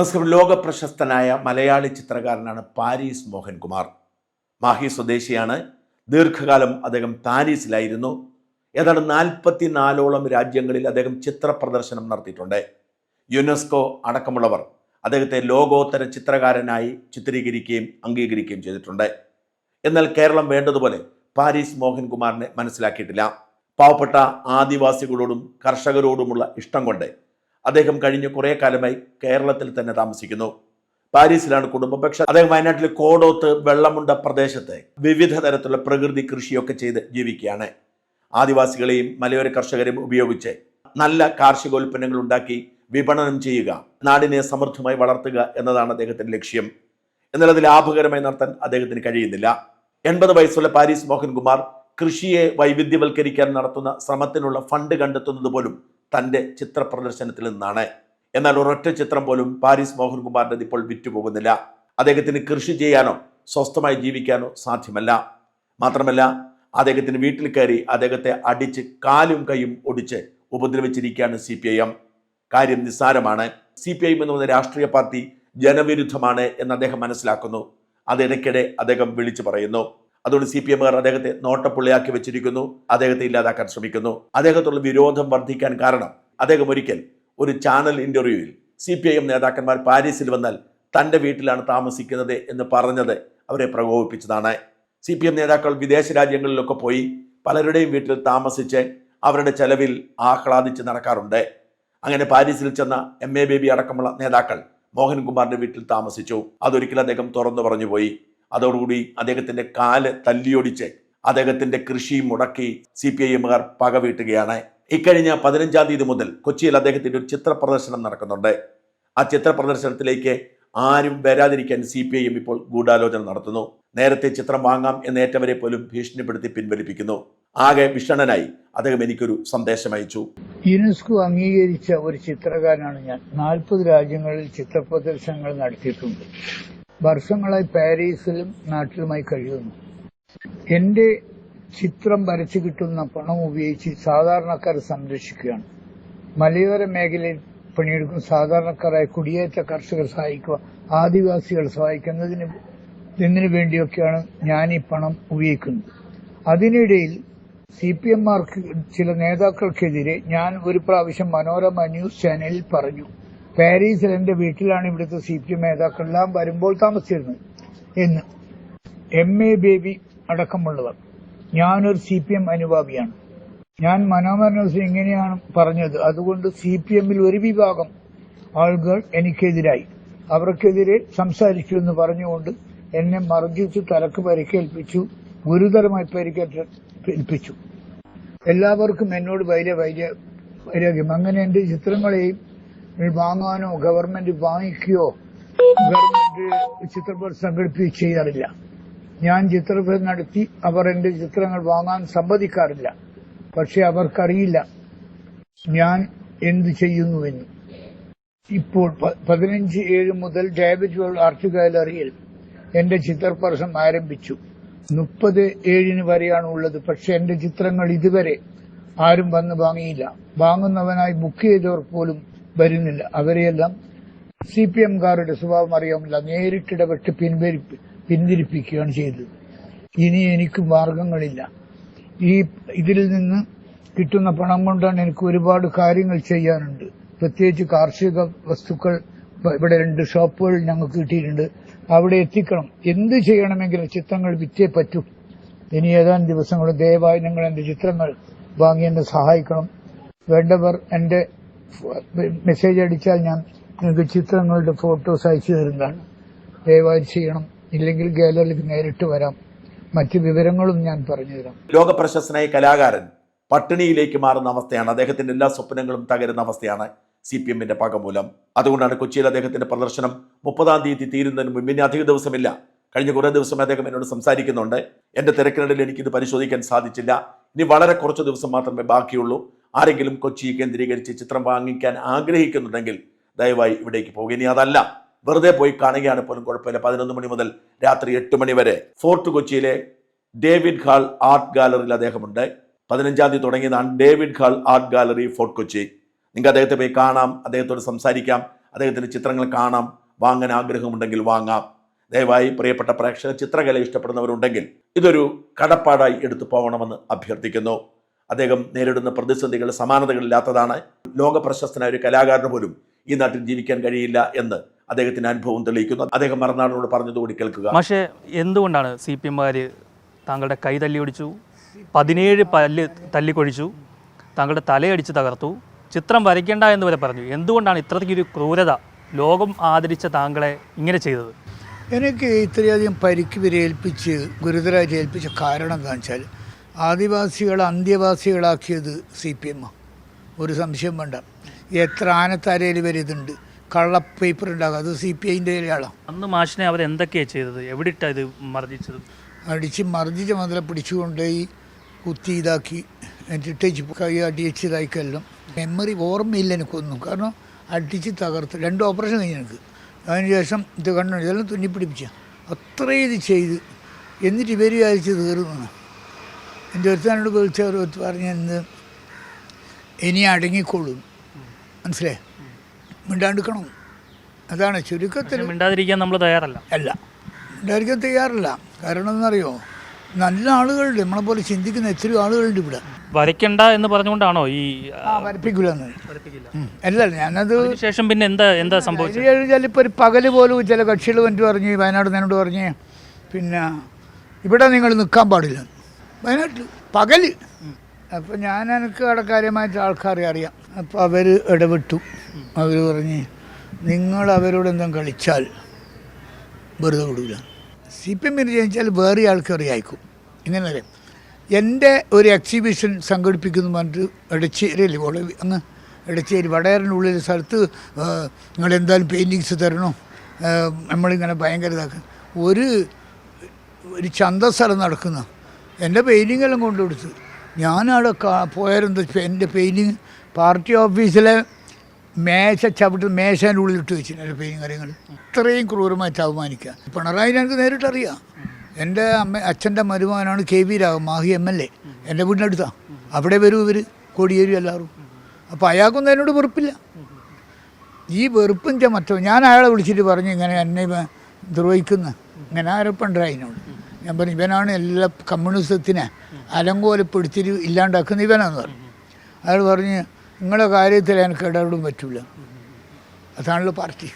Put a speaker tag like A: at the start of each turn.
A: നമസ്കാരം. ലോക പ്രശസ്തനായ മലയാളി ചിത്രകാരനാണ് പാരീസ് മോഹൻകുമാർ. മാഹി സ്വദേശിയാണ്. ദീർഘകാലം അദ്ദേഹം പാരീസിലായിരുന്നു. ഏതാണ്ട് നാൽപ്പത്തി നാലോളം രാജ്യങ്ങളിൽ അദ്ദേഹം ചിത്ര പ്രദർശനം നടത്തിയിട്ടുണ്ട്. യുനെസ്കോ അടക്കമുള്ളവർ അദ്ദേഹത്തെ ലോകോത്തര ചിത്രകാരനായി ചിത്രീകരിക്കുകയും അംഗീകരിക്കുകയും ചെയ്തിട്ടുണ്ട്. എന്നാൽ കേരളം വേണ്ടതുപോലെ പാരീസ് മോഹൻകുമാറിനെ മനസ്സിലാക്കിയിട്ടില്ല. പാവപ്പെട്ട ആദിവാസികളോടും കർഷകരോടുമുള്ള ഇഷ്ടം കൊണ്ട് അദ്ദേഹം കഴിഞ്ഞ കുറേ കാലമായി കേരളത്തിൽ തന്നെ താമസിക്കുന്നു. പാരീസിലാണ് കുടുംബം. പക്ഷെ അദ്ദേഹം വയനാട്ടിൽ കോടോത്ത് വെള്ളമുണ്ട പ്രദേശത്തെ വിവിധ തരത്തിലുള്ള പ്രകൃതി കൃഷിയൊക്കെ ചെയ്ത് ജീവിക്കുകയാണ്. ആദിവാസികളെയും മലയോര കർഷകരെയും ഉപയോഗിച്ച് നല്ല കാർഷികോൽപ്പന്നങ്ങൾ ഉണ്ടാക്കി വിപണനം ചെയ്യുക നാടിനെ സമൃദ്ധമായി വളർത്തുക എന്നതാണ് അദ്ദേഹത്തിന്റെ ലക്ഷ്യം. എന്നാൽ അത് ലാഭകരമായി നടത്താൻ അദ്ദേഹത്തിന് കഴിയുന്നില്ല. എൺപത് വയസ്സുള്ള പാരീസ് മോഹൻകുമാർ കൃഷിയെ വൈവിധ്യവൽക്കരിക്കാൻ നടത്തുന്ന ശ്രമത്തിനുള്ള ഫണ്ട് കണ്ടെത്തുന്നത് പോലും തന്റെ ചിത്ര പ്രദർശനത്തിൽ നിന്നാണ് എന്നാൽ ഒരൊറ്റ ചിത്രം പോലും പാരീസ് മോഹൻകുമാറിന്റെ ഇപ്പോൾ വിറ്റുപോകുന്നില്ല. അദ്ദേഹത്തിന് കൃഷി ചെയ്യാനോ സ്വസ്ഥമായി ജീവിക്കാനോ സാധ്യമല്ല. മാത്രമല്ല അദ്ദേഹത്തിന് വീട്ടിൽ കയറി അദ്ദേഹത്തെ അടിച്ച് കാലും കൈയും ഒടിച്ച് ഉപദ്രവിച്ചിരിക്കുകയാണ് സി പി ഐ എം. കാര്യം നിസ്സാരമാണ്. സി പി ഐ എം എന്ന് പറയുന്ന രാഷ്ട്രീയ പാർട്ടി ജനവിരുദ്ധമാണ് എന്ന് അദ്ദേഹം മനസ്സിലാക്കുന്നു. അതിടയ്ക്കിടെ അദ്ദേഹം വിളിച്ചു പറയുന്നു. അതുകൊണ്ട് സി പി എമ്മുകാർ അദ്ദേഹത്തെ നോട്ടപ്പുള്ളിയാക്കി വെച്ചിരിക്കുന്നു. അദ്ദേഹത്തെ ഇല്ലാതാക്കാൻ ശ്രമിക്കുന്നു. അദ്ദേഹത്തുള്ള വിരോധം വർദ്ധിക്കാൻ കാരണം അദ്ദേഹം ഒരിക്കൽ ഒരു ചാനൽ ഇന്റർവ്യൂവിൽ സി പി ഐ എം നേതാക്കന്മാർ പാരീസിൽ വന്നാൽ തന്റെ വീട്ടിലാണ് താമസിക്കുന്നത് എന്ന് പറഞ്ഞത് അവരെ പ്രകോപിപ്പിച്ചതാണ്. സി പി എം നേതാക്കൾ വിദേശ രാജ്യങ്ങളിലൊക്കെ പോയി പലരുടെയും വീട്ടിൽ താമസിച്ച് അവരുടെ ചെലവിൽ ആഹ്ലാദിച്ച് നടക്കാറുണ്ട്. അങ്ങനെ പാരീസിൽ ചെന്ന എം എ ബേബി അടക്കമുള്ള നേതാക്കൾ മോഹൻകുമാറിന്റെ വീട്ടിൽ താമസിച്ചു. അതൊരിക്കലും അദ്ദേഹം തുറന്നു പറഞ്ഞു പോയി. അതോടുകൂടി അദ്ദേഹത്തിന്റെ കാൽ തല്ലിയൊടിച്ച് അദ്ദേഹത്തിന്റെ കൃഷി മുടക്കി സി പി ഐ എമ്മുകാർ പക വീട്ടുകയാണ് ഇക്കഴിഞ്ഞ പതിനഞ്ചാം തീയതി മുതൽ കൊച്ചിയിൽ അദ്ദേഹത്തിന്റെ ഒരു ചിത്ര പ്രദർശനം നടക്കുന്നുണ്ട്. ആ ചിത്ര പ്രദർശനത്തിലേക്ക് ആരും വരാതിരിക്കാൻ സി പി ഐ എം ഇപ്പോൾ ഗൂഢാലോചന നടത്തുന്നു. നേരത്തെ ചിത്രം വാങ്ങാം എന്നേറ്റവരെ പോലും ഭീഷണിപ്പെടുത്തി പിൻവലിപ്പിക്കുന്നു. ആകെ വിഷണനായി അദ്ദേഹം എനിക്കൊരു സന്ദേശം അയച്ചു.
B: യുനെസ്കോ അംഗീകരിച്ച ഒരു ചിത്രകാരനാണ് ഞാൻ. നാൽപ്പത് രാജ്യങ്ങളിൽ ചിത്ര പ്രദർശനങ്ങൾ നടത്തിയിട്ടുണ്ട്. വർഷങ്ങളായി പാരീസിലും നാട്ടിലുമായി കഴിയുന്നു. എന്റെ ചിത്രം വരച്ചു കിട്ടുന്ന പണം ഉപയോഗിച്ച് സാധാരണക്കാരെ സംരക്ഷിക്കുകയാണ്. മലയോര മേഖലയിൽ പണിയെടുക്കുന്ന സാധാരണക്കാരായ കുടിയേറ്റ കർഷകർ സഹായിക്കുക ആദിവാസികൾ സഹായിക്കുന്നതിന് ഇതിനു വേണ്ടിയൊക്കെയാണ് ഞാൻ ഈ പണം ഉപയോഗിക്കുന്നത്. അതിനിടയിൽ സി പി എം മാർക്ക് ചില നേതാക്കൾക്കെതിരെ ഞാൻ ഒരു പ്രാവശ്യം മനോരമ ന്യൂസ് ചാനലിൽ പറഞ്ഞു. പാരീസിൽ എന്റെ വീട്ടിലാണ് ഇവിടുത്തെ സി പി എം നേതാക്കളെല്ലാം വരുമ്പോൾ താമസിച്ചിരുന്നത്. എന്ന് എം എ ബേബി അടക്കമുള്ളവർ. ഞാനൊരു സി പി എം അനുഭാവിയാണ്. ഞാൻ മനോഹരൻ ന്യൂസ് ഇങ്ങനെയാണ് പറഞ്ഞത്? അതുകൊണ്ട് സി പി എമ്മിൽ ഒരു വിഭാഗം ആളുകൾ എനിക്കെതിരായി. അവർക്കെതിരെ സംസാരിച്ചു എന്ന് പറഞ്ഞുകൊണ്ട് എന്നെ മർദ്ദിച്ചു തലക്ക് പരിക്കേൽപ്പിച്ചു ഗുരുതരമായി പരിക്കേൽപ്പിച്ചു. എല്ലാവർക്കും എന്നോട് വൈര വൈര വൈരാഗ്യം അങ്ങനെ എന്റെ ചിത്രങ്ങളെയും വാങ്ങാനോ ഗവൺമെന്റ് വാങ്ങിക്കുകയോ ഗവൺമെന്റ് ചിത്രപ്രദർശനം സംഘടിപ്പിക്കുകയോ ചെയ്യാറില്ല. ഞാൻ ചിത്രപ്രദർശനം നടത്തി അവർ എന്റെ ചിത്രങ്ങൾ വാങ്ങാൻ സമ്മതിക്കാറില്ല. പക്ഷെ അവർക്കറിയില്ല ഞാൻ എന്ത് ചെയ്യുന്നുവെന്ന്. ഇപ്പോൾ പതിനഞ്ച് ഏഴ് മുതൽ ഡേവിഡ് വേൾഡ് ആർട്ട് ഗാലറിയിൽ എന്റെ ചിത്രപ്രസം ആരംഭിച്ചു. മുപ്പത് ഏഴിന് വരെയാണ് ഉള്ളത്. പക്ഷെ എന്റെ ചിത്രങ്ങൾ ഇതുവരെ ആരും വന്ന് വാങ്ങിയില്ല. വാങ്ങുന്നവനായി ബുക്ക് ചെയ്തവർ പോലും വരുന്നില്ല. അവരെയെല്ലാം സി പി എംകാരുടെ സ്വഭാവം അറിയാമില്ല നേരിട്ടിടപെട്ട് പിന്തിരിപ്പിക്കുകയാണ് ചെയ്തത്. ഇനി എനിക്ക് മാർഗങ്ങളില്ല. ഈ ഇതിൽ നിന്ന് കിട്ടുന്ന പണം കൊണ്ടാണ് എനിക്ക് ഒരുപാട് കാര്യങ്ങൾ ചെയ്യാനുണ്ട്. പ്രത്യേകിച്ച് കാർഷിക വസ്തുക്കൾ ഇവിടെ രണ്ട് ഷോപ്പുകൾ ഞങ്ങൾക്ക് കിട്ടിയിട്ടുണ്ട്. അവിടെ എത്തിക്കണം. എന്ത് ചെയ്യണമെങ്കിലും ചിത്രങ്ങൾ വിറ്റേ പറ്റൂ. ഇനി ഏതാനും ദിവസങ്ങൾ ദയവായി നിങ്ങൾ എന്റെ ചിത്രങ്ങൾ വാങ്ങി എന്നെ സഹായിക്കണം. വേണ്ടവർ എന്റെ മെസ്സേജ് അടിച്ചാൽ ഞാൻ നിങ്ങൾക്ക് ചിത്രങ്ങളുടെ ഫോട്ടോസ് അയച്ചു തരുന്നതാണ്. ദയവായി ചെയ്യണം. ഇല്ലെങ്കിൽ ഗാലറിക്ക് നേരിട്ട് വരാം. മറ്റ് വിവരങ്ങളും ഞാൻ പറഞ്ഞു തരാം.
A: ലോക പ്രശസ്തനായ കലാകാരൻ പട്ടിണിയിലേക്ക് മാറുന്ന അവസ്ഥയാണ്. അദ്ദേഹത്തിന്റെ എല്ലാ സ്വപ്നങ്ങളും തകരുന്ന അവസ്ഥയാണ് സി പി എമ്മിന്റെ പകമൂലം. അതുകൊണ്ടാണ് കൊച്ചിയിൽ അദ്ദേഹത്തിന്റെ പ്രദർശനം മുപ്പതാം തീയതി തീരുന്നതിന് മുമ്പ് ഇനി അധിക ദിവസമില്ല. കഴിഞ്ഞ കുറേ ദിവസം അദ്ദേഹം എന്നോട് സംസാരിക്കുന്നുണ്ട്. എന്റെ തിരക്കിനിടയിൽ എനിക്കിത് പരിശോധിക്കാൻ സാധിച്ചില്ല. ഇനി വളരെ കുറച്ച് ദിവസം മാത്രമേ ബാക്കിയുള്ളൂ. ആരെങ്കിലും കൊച്ചി കേന്ദ്രീകരിച്ച് ചിത്രം വാങ്ങിക്കാൻ ആഗ്രഹിക്കുന്നുണ്ടെങ്കിൽ ദയവായി ഇവിടേക്ക് പോകുക ഇനി അതല്ല. വെറുതെ പോയി കാണുകയാണ് പോലും കുഴപ്പമില്ല. പതിനൊന്ന് മണി മുതൽ രാത്രി എട്ട് മണി വരെ ഫോർട്ട് കൊച്ചിയിലെ ഡേവിഡ് ഹാൾ ആർട്ട് ഗാലറിയിൽ അദ്ദേഹമുണ്ട്. പതിനഞ്ചാം തീയതി തുടങ്ങിയതാണ് David Hall art gallery Fort Kochi. നിങ്ങൾക്ക് അദ്ദേഹത്തെ പോയി കാണാം അദ്ദേഹത്തോട് സംസാരിക്കാം അദ്ദേഹത്തിന്റെ ചിത്രങ്ങൾ കാണാം വാങ്ങാൻ ആഗ്രഹമുണ്ടെങ്കിൽ വാങ്ങാം. ദയവായി പ്രിയപ്പെട്ട പ്രേക്ഷക ചിത്രകല ഇഷ്ടപ്പെടുന്നവരുണ്ടെങ്കിൽ ഇതൊരു കടപ്പാടായി എടുത്തു പോകണമെന്ന് അഭ്യർത്ഥിക്കുന്നു. അദ്ദേഹം നേരിടുന്ന പ്രതിസന്ധികൾ സമാനതകളില്ലാത്തതാണ്. ലോക പ്രശസ്തനായ ഒരു കലാകാരന് പോലും ഈ നാട്ടിൽ ജീവിക്കാൻ കഴിയില്ല എന്ന് അദ്ദേഹത്തിന്റെ അനുഭവം തെളിയിക്കുന്നു. അദ്ദേഹം മറന്നാളിനോട് പറഞ്ഞതുകൂടി കേൾക്കുക.
C: പക്ഷേ എന്തുകൊണ്ടാണ് സി പി എമ്മുകാർ താങ്കളുടെ കൈ തല്ലി ഓടിച്ചു പതിനേഴ് പല്ല് തല്ലിക്കൊഴിച്ചു താങ്കളുടെ തലയടിച്ച് തകർത്തു ചിത്രം വരയ്ക്കേണ്ട എന്ന് വരെ പറഞ്ഞു? എന്തുകൊണ്ടാണ് ഇത്രയ്ക്കൊരു ക്രൂരത ലോകം ആദരിച്ച താങ്കളെ ഇങ്ങനെ ചെയ്തത്?
B: എനിക്ക് ഇത്രയധികം പരിക്ക് വിരേൽപ്പിച്ച് ഗുരുതരമായിട്ട് ഏൽപ്പിച്ച കാരണം എന്താണെന്ന് വെച്ചാൽ ആദിവാസികളെ അന്ത്യവാസികളാക്കിയത് സി പി എം ഒരു സംശയം വേണ്ട. എത്ര ആനത്താരയിൽ വരെ ഇതുണ്ട്. കള്ള പേപ്പർ ഉണ്ടാകും അത് സി പി ഐന്റെ ആളാണ്
C: അന്ന് മാഷിനെ അവർ എന്തൊക്കെയാണ് ചെയ്തത്? എവിടെയിട്ടാ ഇത് മർദ്ദിച്ചത്?
B: അടിച്ച് മർദ്ദിച്ച മുതല ഈ കുത്തി ഇതാക്കി. എന്നിട്ടേച്ച് കൈ അടിച്ച് ഇതാക്കിയെല്ലാം മെമ്മറി ഓർമ്മയില്ല എനിക്കൊന്നും. കാരണം അടിച്ച് തകർത്ത്. രണ്ട് ഓപ്പറേഷൻ കഴിഞ്ഞു എനിക്ക്. അതിനുശേഷം ഇത് കണ്ടു? ഇതെല്ലാം തുന്നിപ്പിടിപ്പിച്ച. അത്രയും ഇത് ചെയ്ത്. എന്നിട്ട് ഇവർ വിചാരിച്ച് തീർന്നു. എന്റെ ഒരുത്താനോട് വിളിച്ചവർ പറഞ്ഞു എന്ത് ഇനി അടങ്ങിക്കോളും. മനസ്സിലേ മിണ്ടാണ്ടിക്കണം അതാണ് ചുരുക്കത്തിൽ
C: മിണ്ടാതിരിക്കാൻ നമ്മൾ തയ്യാറല്ല.
B: അല്ല മിണ്ടാതിരിക്കാൻ തയ്യാറല്ല. കാരണം എന്നറിയോ നല്ല ആളുകളുണ്ട്. നമ്മളെ പോലെ ചിന്തിക്കുന്ന എത്രയോ ആളുകളുണ്ട് ഇവിടെ.
C: വരയ്ക്കണ്ട എന്ന് പറഞ്ഞുകൊണ്ടാണോ ഈ
B: വരപ്പിക്കില്ലെന്ന്
C: വരപ്പിക്കില്ല.
B: അല്ല ഞാനത്
C: ശേഷം പിന്നെ എന്താ എന്താ സംഭവിച്ചത്?
B: ഇപ്പോൾ ഒരു പകൽ പോലും ചില കക്ഷികൾ വന്നിട്ട് പറഞ്ഞ് വയനാട് നിന്നോട് പറഞ്ഞ് പിന്നെ ഇവിടെ നിങ്ങൾ നിൽക്കാൻ പാടില്ല. വയനാട്ടിൽ പകൽ. അപ്പോൾ ഞാൻ എനിക്ക് അവിടെ കാര്യമായിട്ട് ആൾക്കാരെ അറിയാം. അപ്പോൾ അവർ ഇടപെട്ടു അവർ പറഞ്ഞ് നിങ്ങൾ അവരോട് എന്തെങ്കിലും കളിച്ചാൽ വെറുതെ വിടില്ല സി പി എമ്മിന് ജയിച്ചാൽ വേറെ ആൾക്കാർ അയക്കും ഇങ്ങനെ അറിയാം. എന്റെ ഒരു എക്സിബിഷൻ സംഘടിപ്പിക്കുന്നു പറഞ്ഞിട്ട് എടച്ചേരിയല്ലേ വളരെ അങ്ങ് ഇടച്ചേരി വടയറിന്റെ ഉള്ളിൽ സ്ഥലത്ത് നിങ്ങൾ എന്തായാലും പെയിന്റിങ്സ് തരണോ? നമ്മളിങ്ങനെ ഭയങ്കര ഇതാക്കുക ഒരു ഒരു ചന്തസ്ഥലം നടക്കുന്ന എന്റെ പെയിന്റിംഗ് എല്ലാം കൊണ്ടുകൊടുത്ത് ഞാനവിടെ പോയാലെന്താ എന്റെ പെയിന്റിങ് പാർട്ടി ഓഫീസിലെ മേശ ചവിട്ട് മേശേന്റെ ഉള്ളിലിട്ട് വെച്ചിരുന്നു എന്റെ പെയിന്റിങ് കാര്യങ്ങൾ. ഇത്രയും ക്രൂരമായിട്ട് അവമാനിക്കുക പിണറായി ഞങ്ങൾക്ക് നേരിട്ടറിയാം എന്റെ അമ്മ അച്ഛന്റെ മരുമകനാണ് K V Raghavan Mahe M L A. എന്റെ വീടിനടുത്താണ് അവിടെ വരും ഇവർ കൊടിയേരും എല്ലാവരും. അപ്പോൾ അയാൾക്കൊന്നും എന്നോട് വെറുപ്പില്ല. ഈ വെറുപ്പിന്റെ മറ്റോ ഞാൻ അയാളെ വിളിച്ചിട്ട് പറഞ്ഞു ഇങ്ങനെ എന്നെ ദ്രോഹിക്കുന്ന. ഇങ്ങനെ ആരപ്പുണ്ടായിനോട് ഞാൻ പറഞ്ഞു ഇവനാണ് എല്ലാ കമ്മ്യൂണിസത്തിനെ അലങ്കോലപ്പെടുത്തി ഇല്ലാണ്ടാക്കുന്ന ഇവനാന്ന് പറഞ്ഞു. അയാൾ പറഞ്ഞ് നിങ്ങളുടെ കാര്യത്തിൽ എനിക്ക് ഇടപെടാൻ പറ്റില്ല അതാണല്ലോ പാർട്ടി.